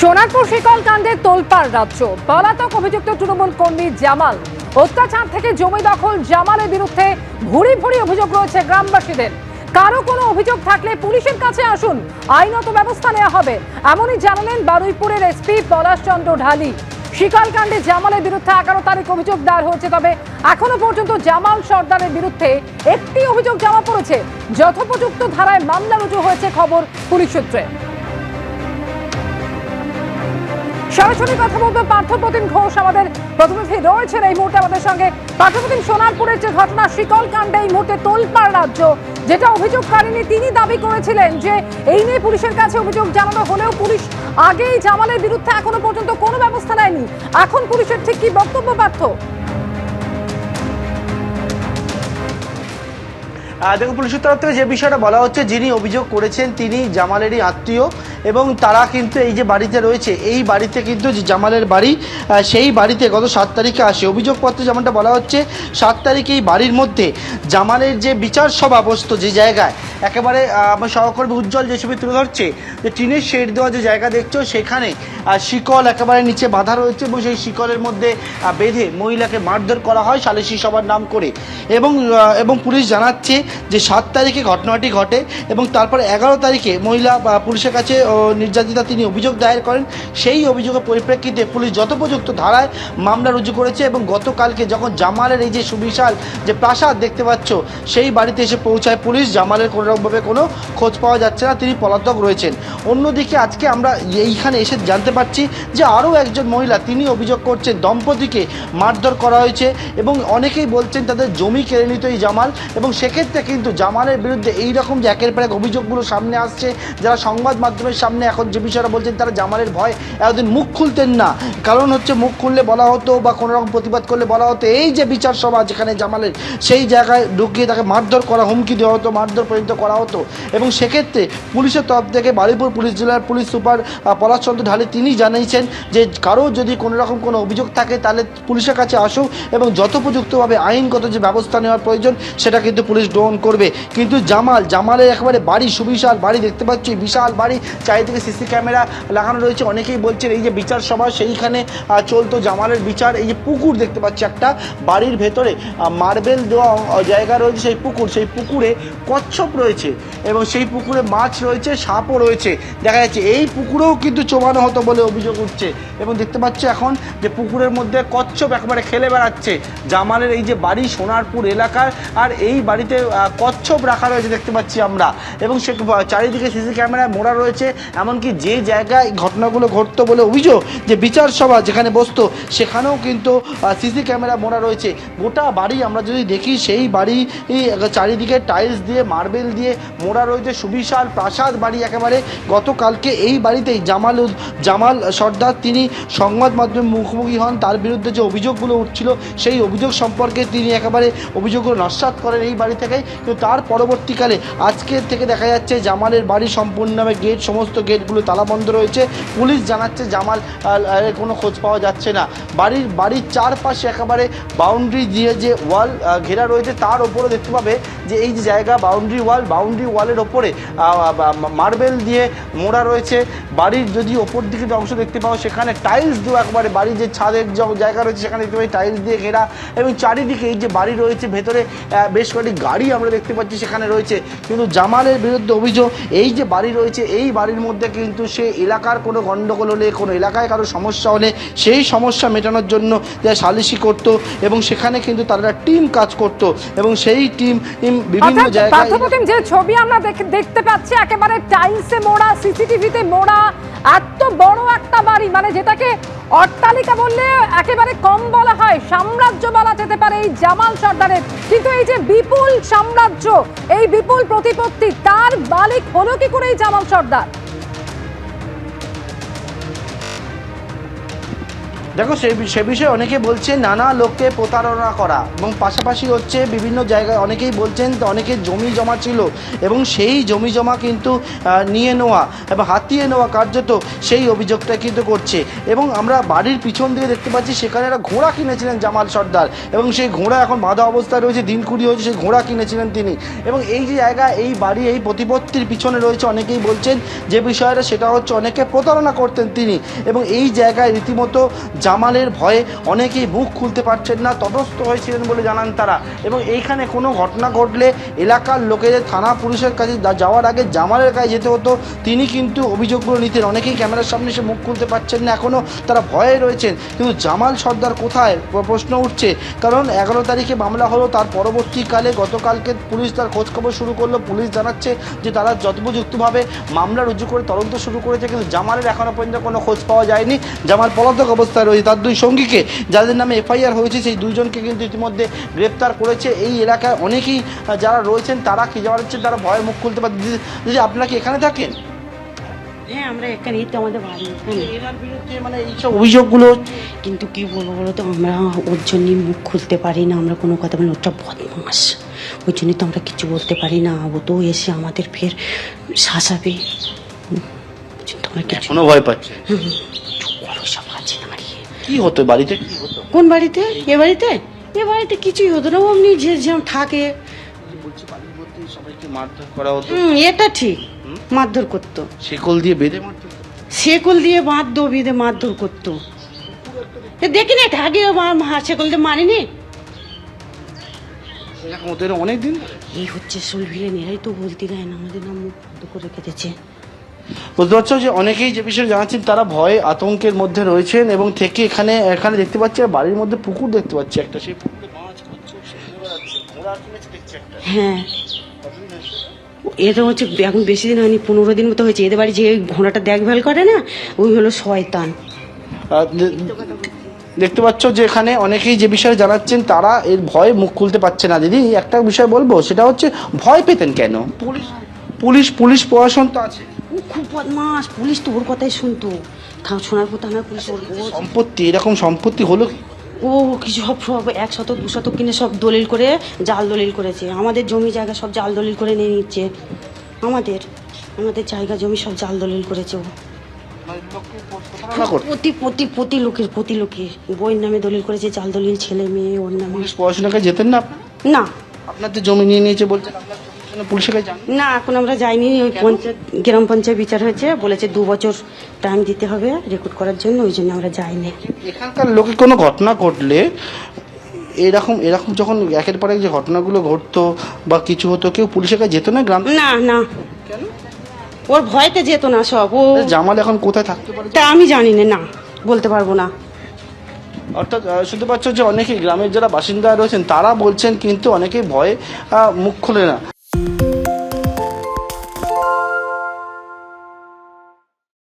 সোনারপুর শিকল কাণ্ডে তোলপাড় রাজ্য। পলাতক অভিযুক্ত তৃণমূল কর্মী জামাল। অত্যাচার থেকে জমি দখল জামালের বিরুদ্ধে ভুরি ভুরি অভিযোগ রয়েছে গ্রামবাসীদের। কারও কোনো অভিযোগ থাকলে পুলিশের কাছে আসুন। আইনত ব্যবস্থা নেওয়া হবে। এমনই জানালেন বারুইপুরের এসপি পলাশচন্দ্র ঢালি। শিকাল কাণ্ডে জামালের বিরুদ্ধে এগারো তারিখ অভিযোগ দায়ের হয়েছে, তবে এখনও পর্যন্ত জামাল সর্দারের বিরুদ্ধে একটি অভিযোগ জমা পড়েছে। যথোপযুক্ত ধারায় মামলা রুজু হয়েছে খবর পুলিশ সূত্রে। সরাসরি কথা বলব পার্থপ্রতিম ঘোষ, আমাদের প্রতিনিধি রয়েছেন এই মুহূর্তে আমাদের সঙ্গে। পার্থপ্রতিম সোনারপুরের যে ঘটনা শিকল কাণ্ডে এই মুহূর্তে তোলপাড় রাজ্য, যেটা অভিযোগ অভিযোগকারিনী তিনি দাবি করেছিলেন যে এই নিয়ে পুলিশের কাছে অভিযোগ জানানো হলেও পুলিশ আগেই জামালের বিরুদ্ধে এখনও পর্যন্ত কোনো ব্যবস্থা নেয়নি। এখন পুলিশের ঠিক কি বক্তব্য, পার্থ? দেখুন, পুলিশের তরফ থেকে যে বিষয়টা বলা হচ্ছে, যিনি অভিযোগ করেছেন তিনি জামালেরই আত্মীয়। এবং তারা কিন্তু এই যে বাড়িতে রয়েছে, এই বাড়িতে কিন্তু যে জামালের বাড়ি সেই বাড়িতে গত সাত তারিখে আসে। অভিযোগপত্রে যেমনটা বলা হচ্ছে, সাত তারিখে এই বাড়ির মধ্যে জামালের যে বিচার সভা বসতো যে জায়গায়, একেবারে আমার সহকর্মী উজ্জ্বল যে ছবি তুলে ধরছে, যে টিনের শেড দেওয়া যে জায়গা দেখছ, সেখানে শিকল একেবারে নিচে বাঁধা রয়েছে এবং সেই শিকলের মধ্যে বেঁধে মহিলাকে মারধর করা হয় সালিশি সভার নাম করে। এবং এবং পুলিশ জানাচ্ছে যে সাত তারিখে ঘটনাটি ঘটে এবং তারপর এগারো তারিখে মহিলা পুলিশের কাছে নির্যাতিতা তিনি অভিযোগ দায়ের করেন, সেই অভিযোগের পরিপ্রেক্ষিতে পুলিশ যথোপযুক্ত ধারায় মামলা রুজু করেছে এবং গতকালকে যখন জামালের এই যে সুবিশাল যে প্রাসাদ দেখতে পাচ্ছ, সেই বাড়িতে এসে পৌঁছায় পুলিশ। জামালের কোনোরকমভাবে কোনো খোঁজ পাওয়া যাচ্ছে না, তিনি পলাতক রয়েছেন। অন্যদিকে আজকে আমরা এইখানে এসে জানতে পারছি যে আরও একজন মহিলা, তিনি অভিযোগ করছেন দম্পতিকে মারধর করা হয়েছে এবং অনেকেই বলছেন তাদের জমি কেড়ে নিত এই জামাল এবং সেক্ষেত্রে কিন্তু জামালের বিরুদ্ধে এই রকম যে একের পর এক অভিযোগগুলো সামনে আসছে, যারা সংবাদ মাধ্যমের সামনে এখন যে বিষয়টা বলছেন, তারা জামালের ভয়, এতদিন মুখ খুলতেন না। কারণ হচ্ছে মুখ খুললে বলা হতো বা কোনো রকম প্রতিবাদ করলে বলা হতো, এই যে বিচার সভা যেখানে জামালের, সেই জায়গায় ঢুকিয়ে তাকে মারধর করা, হুমকি দেওয়া হতো, মারধর পর্যন্ত করা হতো। এবং সেক্ষেত্রে পুলিশের তরফ থেকে বারুইপুর পুলিশ জেলার পুলিশ সুপার পলাশচন্দ্র ঢালি, তিনি জানিয়েছেন যে কারও যদি কোনো রকম কোনো অভিযোগ থাকে, তাহলে পুলিশের কাছে আসুক এবং যথোপযুক্তভাবে আইনগত যে ব্যবস্থা নেওয়ার প্রয়োজন, সেটা কিন্তু পুলিশ গ্রহণ করবে। কিন্তু জামাল, জামালের একেবারে বাড়ি, সুবিশাল বাড়ি দেখতে পাচ্ছি, বিশাল বাড়ি চারিদিকে সিসি ক্যামেরা লাগানো রয়েছে। অনেকেই বলছেন এই যে বিচার সভা, সেইখানে চলতো জামালের বিচার। এই যে পুকুর দেখতে পাচ্ছি একটা বাড়ির ভেতরে। মার্বেল দেওয়া জায়গা রয়েছে সেই পুকুর। সেই পুকুরে কচ্ছপ রয়েছে এবং সেই পুকুরে মাছ রয়েছে, সাপও রয়েছে। দেখা যাচ্ছে এই পুকুরেও কিন্তু চোবানো হতো বলে অভিযোগ উঠছে। এবং দেখতে পাচ্ছি এখন যে পুকুরের মধ্যে কচ্ছপ একেবারে খেলে বেড়াচ্ছে। জামালের এই যে বাড়ি সোনারপুর এলাকার, আর এই বাড়িতে কচ্ছপ রাখা রয়েছে দেখতে পাচ্ছি আমরা। এবং সে চারিদিকে সিসি ক্যামেরায় মোড়া রয়েছে। এমনকি যে জায়গায় ঘটনাগুলো ঘটতো বলে অভিযোগ যে বিচার সভা যেখানে বসতো, সেখানেও কিন্তু সিসি ক্যামেরা মোড়া রয়েছে। গোটা বাড়ি আমরা যদি দেখি, সেই বাড়ি চারিদিকে টাইলস দিয়ে মার্বেল দিয়ে মোড়া রয়েছে। সুবিশাল প্রাসাদ বাড়ি একেবারে। গতকালকে এই বাড়িতেই জামাল জামাল সর্দার তিনি সংবাদ মাধ্যমে মুখোমুখি হন। তার বিরুদ্ধে যে অভিযোগগুলো উঠছিল, সেই অভিযোগ সম্পর্কে তিনি একেবারে অভিযোগগুলো নস্বাত করেন এই বাড়ি থেকেই। কিন্তু তার পরবর্তীকালে আজকের থেকে দেখা যাচ্ছে, জামালের বাড়ি সম্পূর্ণভাবে গেট সমস্ত গেটগুলো তালাবন্ধ রয়েছে। পুলিশ জানাচ্ছে জামাল কোনো খোঁজ পাওয়া যাচ্ছে না। বাড়ির বাড়ির চারপাশে একেবারে বাউন্ডারি দিয়ে যে ওয়াল ঘেরা রয়েছে, তার ওপরে দেখতে পাবে যে এই যে জায়গা বাউন্ডারি ওয়াল বাউন্ডারি ওয়ালের ওপরে মার্বেল দিয়ে মোড়া রয়েছে। বাড়ির যদি ওপর দিকে যে অংশ দেখতে পাও, সেখানে টাইলস দেওয়া একবারে বাড়ির যে ছাদের জায়গা রয়েছে, সেখানে দেখতে পাই টাইলস দিয়ে ঘেরা। এবং চারিদিকে এই যে বাড়ি রয়েছে, ভেতরে বেশ কয়েকটি গাড়ি আমরা দেখতে পাচ্ছি সেখানে রয়েছে। কিন্তু জামালের বিরুদ্ধে অভিযোগ, এই যে বাড়ি রয়েছে, এই বাড়ির মধ্যে কিন্তু সে এলাকার কোনো গণ্ডগোল হলে কোনো এলাকায় কারও সমস্যা হলে সেই সমস্যা মেটানোর জন্য যে সালিশি করতো এবং সেখানে কিন্তু তারা টিম কাজ করত এবং সেই টিম বিভিন্ন জায়গায় যে ছবি আমরা দেখ- দেখতে পাচ্ছি একেবারে টাইলসে মোড়া সিসিটিভিতে মোড়া এত বড় একটা বাড়ি মানে যেটাকে অট্টালিকা বললে একেবারে কম বলা হয় সাম্রাজ্য বলা যেতে পারে এই জামাল সর্দারের। কিন্তু এই যে বিপুল সাম্রাজ্য এই বিপুল প্রতিপত্তি তার মালিক হলো কি করে এই জামাল সর্দার? দেখো, সে সে বিষয়ে অনেকে বলছে নানা লোককে প্রতারণা করা এবং পাশাপাশি হচ্ছে বিভিন্ন জায়গায় অনেকেই বলছেন অনেকে জমি জমা ছিল এবং সেই জমি জমা কিন্তু নিয়ে নেওয়া এবং হাতিয়ে নেওয়া কার্যত সেই অভিযোগটা কিন্তু করছে। এবং আমরা বাড়ির পিছন দিকে দেখতে পাচ্ছি, সেখানে একটা ঘোড়া কিনেছিলেন জামাল সর্দার এবং সেই ঘোড়া এখন বাঁধা অবস্থায় রয়েছে, দিন কুড়ি হয়েছে সেই ঘোড়া কিনেছিলেন তিনি। এবং এই যে জায়গা, এই বাড়ি, এই প্রতিপত্তির পিছনে রয়েছে অনেকেই বলছেন যে বিষয়টা, সেটা হচ্ছে অনেকে প্রতারণা করতেন তিনি। এবং এই জায়গায় রীতিমতো জামালের ভয়ে অনেকেই মুখ খুলতে পারছেন না, তটস্থ হয়েছিলেন বলে জানান তারা। এবং এইখানে কোনো ঘটনা ঘটলে এলাকার লোকেদের, থানা পুলিশের কাছে যাওয়ার আগে জামালের কাছে যেতে হতো। তিনি কিন্তু অভিযোগগুলো নিতেন। অনেকেই ক্যামেরার সামনে এসে মুখ খুলতে পারছেন না এখনও তারা ভয়ে রয়েছেন। কিন্তু জামাল সর্দার কোথায়? প্রশ্ন উঠছে। কারণ এগারো তারিখে মামলা হলো, তার পরবর্তীকালে গতকালকে পুলিশ তার খোঁজখবর শুরু করল। পুলিশ জানাচ্ছে যে তারা যথোপযুক্তভাবে মামলা রুজু করে তদন্ত শুরু করেছে, কিন্তু জামালের এখনও পর্যন্ত কোনো খোঁজ পাওয়া যায়নি। জামাল পলাতক অবস্থায় রয়েছে। তার দুই সঙ্গীকে যাদের নামে এফআইআর হয়েছে সেই দুইজনকে কিন্তু ইতিমধ্যে গ্রেপ্তার করেছে। এই এলাকায় অনেকেই যারা রয়েছেন তারা কি যাওয়ার হচ্ছে তারা ভয়ে মুখ খুলতে পারে যদি আপনারা কি এখানে থাকেন? হ্যাঁ আমরা এখানেই তো আমাদের বাড়ি এখানে এনার বিরুদ্ধে মানে এইসব অভিযোগগুলো? কিন্তু কি বলব বলো তো আমরা ওর জন্যই মুখ খুলতে পারি না আমরা কোনো কথা বলি ওটা বদমাস। ওই জন্যই তো আমরা কিছু বলতে পারি না ও তো এসে আমাদের ফের শাসাবে। আমরা কিছু ভয় পাচ্ছে? কি হতো বাড়িতে? কি হতো কোন বাড়িতে? এ বাড়িতে? এ বাড়িতে কিছুই হতো না অমনি যে যেমন থাকে। বলছি বাড়ির মধ্যে সবাইকে মারধর করা হতো? হুম এটা ঠিক। মারধর করতো। শেকল দিয়ে বেঁধে মারতো? শেকল দিয়ে বাঁধতো বেঁধে মারধর করতো। দেখি না এটা আগে শেকল দিয়ে মারেনি? এরকম হতো অনেক দিন এই হচ্ছে সুলভিলেন এরাই তো বলতে গায় না আমাদের নাম মুখ করে দিয়েছে। বুঝতে পারছ যে অনেকেই যে বিষয়ে জানাচ্ছেন তারা ভয়ে আতঙ্কের মধ্যে রয়েছেন এবং থেকে এখানে এখানে দেখতে পাচ্ছি আর বাড়ির মধ্যে পুকুর দেখতে পাচ্ছি একটা। সেই পুকুরে মাছ হ্যাঁ। এটা হচ্ছে এখন বেশি দিন হয়নি পনেরো দিন মতো হয়েছে। এদের বাড়ি যে ঘোড়াটা দেখভাল করে না ওই হলো শয়তান। দেখতে পাচ্ছ যে এখানে অনেকেই যে বিষয়ে জানাচ্ছেন তারা এর ভয়ে মুখ খুলতে পারছে না। দিদি একটা বিষয় বলব সেটা হচ্ছে ভয় পেতেন কেন? পুলিশ পুলিশ পুলিশ প্রশাসন তো আছে। ও খুব বদমাস পুলিশ তো ওর কথাই শুনতো। শোনার পর থানার পুলিশ ওর ও- সম্পত্তি এরকম সম্পত্তি হলো কি? ও কিছু সব সব এক শতক দু শতক কিনে সব দলিল করে জাল দলিল করেছে। আমাদের জমি জায়গা সব জাল দলিল করে নিয়ে নিচ্ছে। আমাদের আমাদের জায়গা জমি সব জাল দলিল করেছে ও। প্রতারণা করতো। প্রতি প্রতি প্রতি লোকের প্রতি লোকের বইয়ের নামে দলিল করেছে জাল দলিল ছেলে মেয়ে ওর নামে। পুলিশ পড়াশোনাকে যেতেন না আপনারা? না। আপনাদের জমি নিয়ে নিয়েছে বলছেন আপনার পুলিশের কাছে না এখন আমরা যাইনি। ওই পঞ্চায়েত গ্রাম পঞ্চায়েত বিচার হয়েছে বলেছে দু বছর টাইম দিতে হবে রেকর্ড করার জন্য ওই জন্য আমরা যাইনি। এখানকার লোকে কোনো ঘটনা ঘটলে এরকম এরকম যখন একের পর যে ঘটনাগুলো ঘটতো বা কিছু হতো কেউ পুলিশের কাছে যেত না গ্রাম? না না। ওর ভয়তে যেত না সব ও জামাল এখন কোথায় থাকতে পারে? তা আমি জানি না না বলতে পারব না। অর্থাৎ শুনতে পাচ্ছ যে অনেকেই গ্রামের যারা বাসিন্দা রয়েছেন তারা বলছেন কিন্তু অনেকেই ভয়ে মুখ খোলে না।